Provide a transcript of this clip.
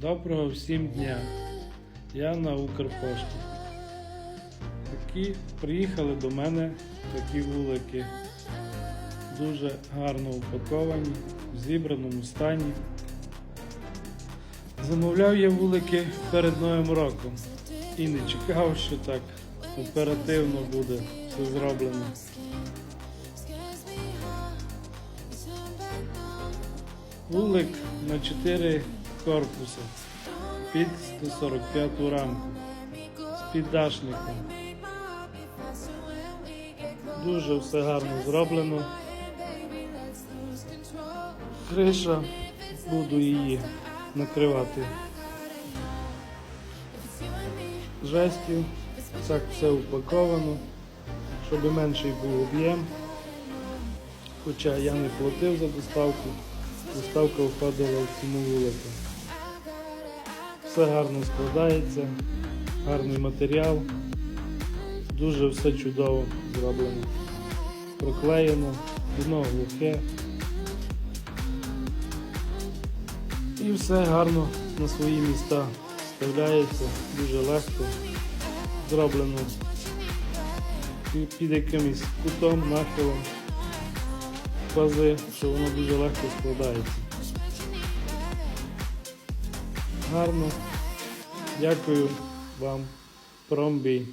Доброго всім дня. Я на Укрпошті. Такі приїхали до мене такі вулики. Дуже гарно упаковані, в зібраному стані. Замовляв я вулики перед Новим роком і не чекав, що так оперативно буде все зроблено. Вулик на 4 корпуси під 145 рамку з піддашником. Дуже все гарно зроблено. Криша, буду її накривати жестю. Так все упаковано, щоб менший був об'єм. Хоча я не платив за доставку, доставка входила в ціну вулика. Все гарно складається, гарний матеріал, дуже все чудово зроблено. Проклеєно, дно глухе. І все гарно на свої міста вставляється, дуже легко зроблено під- якимось кутом, нахилом пази, що воно дуже легко складається. Гарно. Дякую вам, промбій.